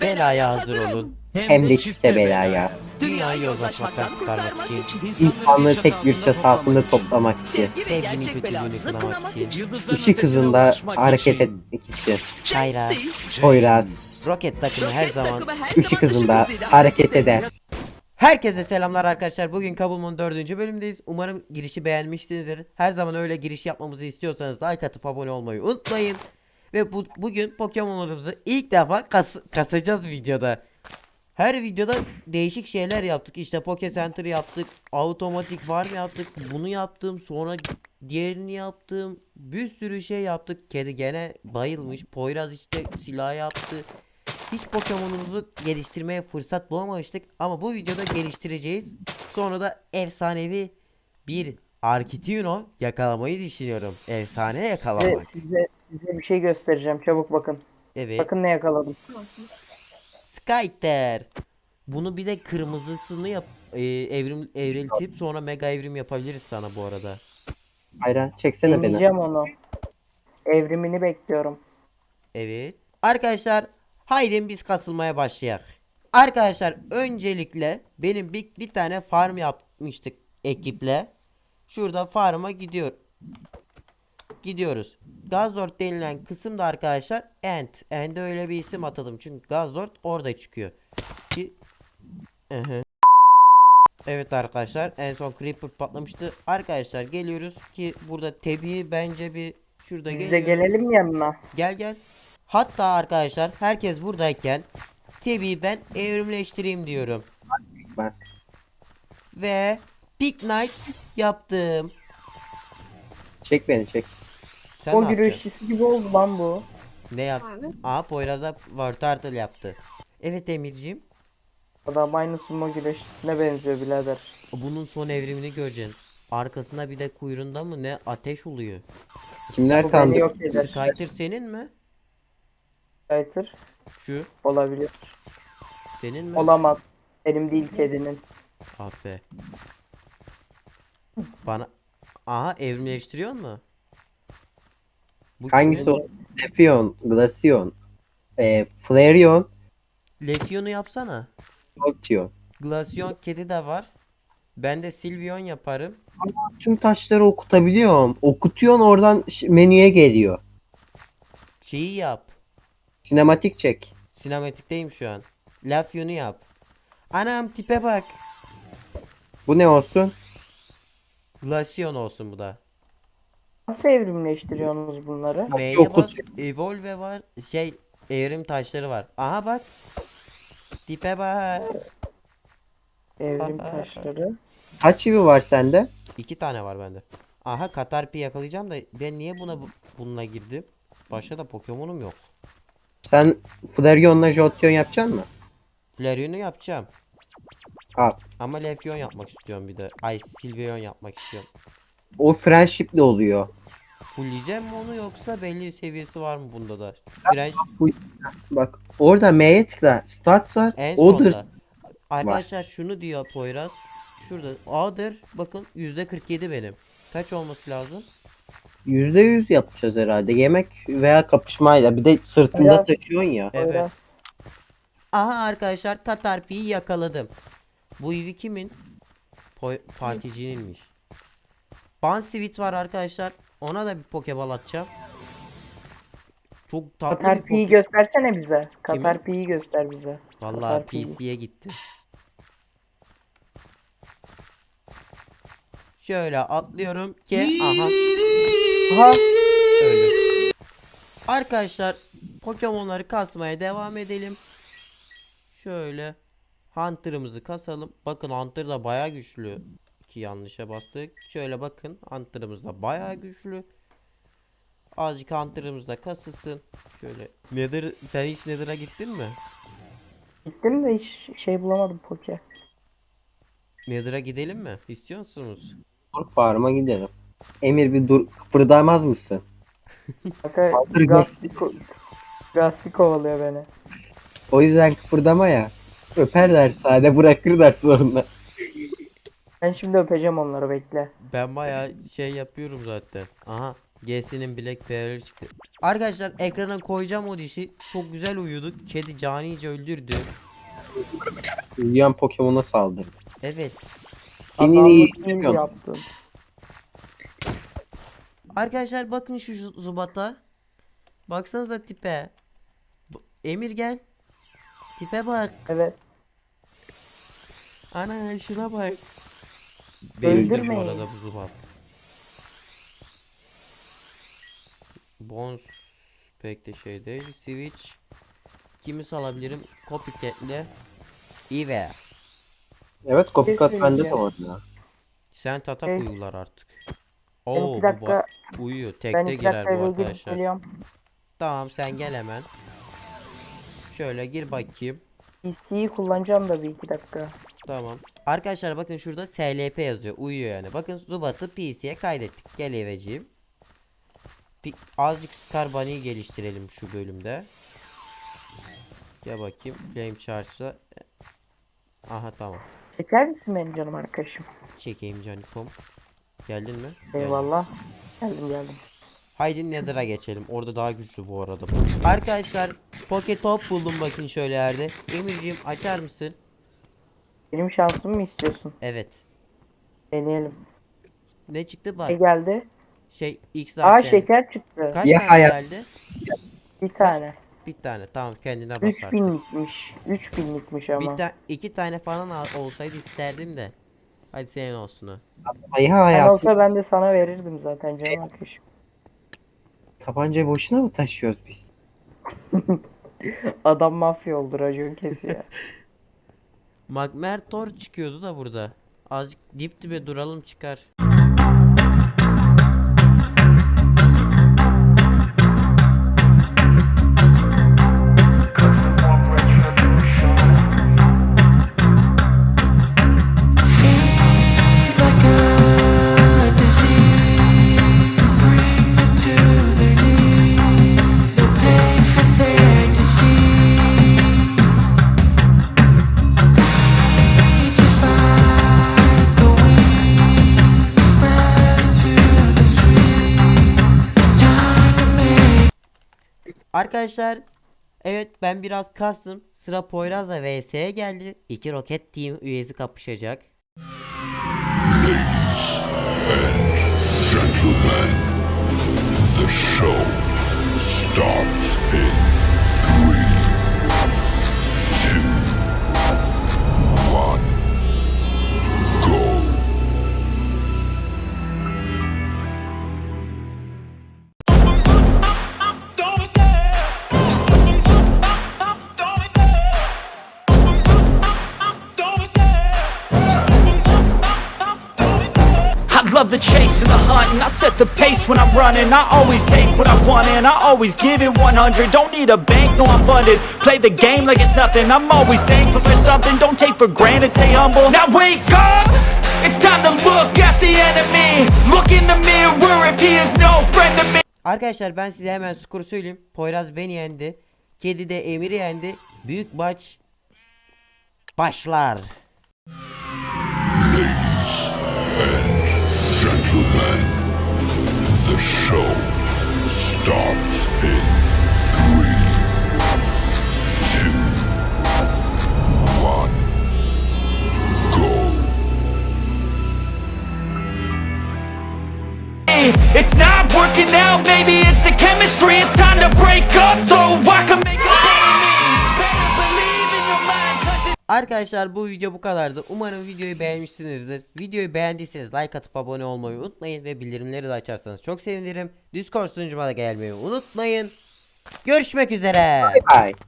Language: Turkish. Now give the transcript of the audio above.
Belaya hazır olun. Hem de çifte belaya. Dünyayı yozlaşmaktan kurtarmak için, İnsanlığı tek bir çatı altında toplamak için. sevginin kötülüğünü kınamak için, Işık hızında hareket etmek için. Kayra, Poyraz. roket takımı her zaman. Işık hızında hareket eder. Herkese selamlar arkadaşlar. Bugün Kabulmon'un 4. bölümündeyiz. Umarım girişi beğenmişsinizdir. Her zaman öyle giriş yapmamızı istiyorsanız like atıp abone olmayı unutmayın. Ve bu, bugün Pokemon'larımızı ilk defa kas, kasacağız videoda. Her videoda değişik şeyler yaptık. İşte Poke Center yaptık. Otomatik farm yaptık. Bunu yaptım. Sonra diğerini yaptım. Bir sürü şey yaptık. Kedi gene bayılmış. Poyraz işte silah yaptı. Hiç Pokemon'umuzu geliştirmeye fırsat bulamamıştık. Ama bu videoda geliştireceğiz. Sonra da efsanevi bir Arkityuno yakalamayı düşünüyorum. Efsane yakalamak. size, size bir şey göstereceğim. Çabuk bakın. Evet. Bakın ne yakaladım. Skyter. Bunu bir de kırmızısını yap e, evrim evriltip sonra mega evrim yapabiliriz sana bu arada. Hayra çeksene beni. Deneyeceğim onu. Evrimini bekliyorum. Evet. Arkadaşlar haydi biz kasılmaya başlayalım. Arkadaşlar öncelikle benim bir, bir tane farm yapmıştık ekiple. Şurada farma gidiyor. Gidiyoruz. Gazort denilen kısımda arkadaşlar End. End'e öyle bir isim atadım çünkü Gazort orada çıkıyor. Ki... Evet arkadaşlar en son Creeper patlamıştı. Arkadaşlar geliyoruz ki burada tebiği bence bir şurada Biz de gelelim yanına. Gel gel. Hatta arkadaşlar herkes buradayken Tebi'yi ben evrimleştireyim diyorum. Ben- Ve Big Night yaptım. Çek beni çek. Sen o ne yapacaksın? güreşçisi gibi oldu lan bu. Ne yap? Aha Poyraz'a War Turtle yaptı. Evet Emirciğim. Adam aynı sumo güreşçisine benziyor birader. Bunun son evrimini göreceksin. Arkasında bir de kuyruğunda mı ne ateş oluyor. Kimler Bu beni yok eder. Senin mi? Skyter Şu olabilir. senin mi? Olamaz. Benim değil kedinin. Ah be. Bana Aha evrimleştiriyor mu? Bu Hangisi o? Lefion, Glaceon, e, Flareon, Letion'u yapsana. Jolteon. Glaceon kedi de var. Ben de Sylveon yaparım. Tüm taşları okutabiliyorum. Okutuyorsun oradan ş- menüye geliyor. Şeyi yap. Sinematik çek. Sinematikteyim şu an. Lafyon'u yap. Anam tipe bak. Bu ne olsun? Glaceon olsun bu da. Nasıl evrimleştiriyorsunuz bunları? M'ye yok, bas. Evolve var. Şey evrim taşları var. Aha bak. Tipe bak. Evrim taşları. Kaç çivi var sende? İki tane var bende. Aha Katarpi yakalayacağım da ben niye buna bu- bununla girdim? Başka da Pokemon'um yok. Sen Flareon'la Jolteon yapacaksın mı? Flareon'u yapacağım. Al. Ama Lefyon yapmak istiyorum bir de. Ay Sylveon yapmak istiyorum. O friendship'le oluyor. Fullleyeceğim mi onu yoksa belli seviyesi var mı bunda da? Direnç Bak orada M'ye tıkla. Stats var. en Odur. sonda. Arkadaşlar şunu diyor Poyraz. Şurada A'dır. Bakın %47 benim. Kaç olması lazım? %100 yapacağız herhalde. Yemek veya kapışmayla. Bir de sırtında Veya- taşıyorsun ya. Evet. Poyraz. Aha arkadaşlar Tatarpi'yi yakaladım. Bu evi kimin? Poy- Particininmiş. Bansivit var arkadaşlar. Ona da bir pokeball atacağım. Çok tatlı bir Katarpi'yi poke- göstersene bize. Katarpi'yi göster bize. Vallahi. PC'ye gitti. Şöyle atlıyorum ki aha Aha. öldüm. Arkadaşlar Pokemon'ları kasmaya devam edelim. Şöyle Hunter'ımızı kasalım. Bakın Hunter da baya güçlü. Ki yanlışa bastık. Şöyle bakın Hunter'ımız da baya güçlü. Azıcık Hunter'ımız da kasılsın. Şöyle. Nether sen hiç Nether'a gittin mi? Gittim de hiç şey bulamadım poke. Nether'a gidelim mi? İstiyor musunuz? Dur farma gidelim. Emir bir dur kıpırdamaz mısın? Kanka Kaldır Gasti, ko- Gasti kovalıyor beni. O yüzden kıpırdama ya. Öperler sade bırakırlar sonra. Ben şimdi öpeceğim onları bekle. Ben bayağı şey yapıyorum zaten. Aha G'sinin Black Bear'ı çıktı. Arkadaşlar ekrana koyacağım o dişi. Çok güzel uyudu. Kedi canice öldürdü. Uyuyan Pokemon'a saldırdı. Evet. Senin Adamlık iyi istemiyorum. yaptın. Arkadaşlar bakın şu zu- Zubat'a. Baksanıza tipe. Bu- Emir gel. Tipe bak. Evet. Ana şuna bak. Beğendim bu Öldürmeyin. arada bu Zubat. Bones pek de şey değil. Switch. Kimi salabilirim? Copycat'le. Eve. Evet Copycat bende de var ya. Sen tatak Evet. uyular artık. Ben Oo iki bu dakika, bak uyuyor. ben Tekte iki girer dakika bu eve gidip arkadaşlar. geliyorum. Tamam sen gel hemen. Şöyle gir bakayım. PC'yi kullanacağım da bir iki dakika. Tamam. Arkadaşlar bakın şurada SLP yazıyor. Uyuyor yani. Bakın Zubat'ı PC'ye kaydettik. Gel eveciğim. Bir, azıcık Scar Bunny'yi geliştirelim şu bölümde. Gel bakayım. Flame Charge'la. Aha tamam. Çeker misin benim canım arkadaşım? Çekeyim canikom. Geldin mi? Eyvallah. Geldim geldim. Haydi Nether'a geçelim. Orada daha güçlü bu arada. Arkadaşlar Pocket Top buldum bakın şöyle yerde. Emirciğim açar mısın? Benim şansımı mı istiyorsun? Evet. Deneyelim. Ne çıktı bak. Ne geldi? Şey X Aa harfi. şeker çıktı. Kaç Ya tane hayat- geldi? Bir tane. Bir tane. Tamam kendine basar. 3000'likmiş. 3000'likmiş ama. Bir ta iki tane falan al- olsaydı isterdim de. Hadi senin olsun o. Ay Ben hayatım. olsa ben de sana verirdim zaten canım arkadaşım. Tabancayı boşuna mı taşıyoruz biz? Adam mafya oldu racon kesiyor. Magmertor çıkıyordu da burada. Azıcık dip dibe duralım çıkar. Arkadaşlar evet ben biraz kastım. Sıra Poyraz'la VS'ye geldi. İki Rocket Team üyesi kapışacak. Gentlemen, the show starts in love the chase and the hunt I set the pace when I'm running I always take what I want and I always give it 100 Don't need a bank, no I'm funded Play the game like it's nothing I'm always thankful for something Don't take for granted, stay humble Now wake up! It's time to look at the enemy Look in the mirror if he is no friend to me Arkadaşlar ben size hemen skoru söyleyeyim. Poyraz beni yendi. Kedi de Emir'i yendi. Büyük maç başlar. Starts in three, two, one, go. Hey it's not working out, Arkadaşlar bu video bu kadardı. Umarım videoyu beğenmişsinizdir. Videoyu beğendiyseniz like atıp abone olmayı unutmayın ve bildirimleri de açarsanız çok sevinirim. Discord sunucuma da gelmeyi unutmayın. Görüşmek üzere. Bye.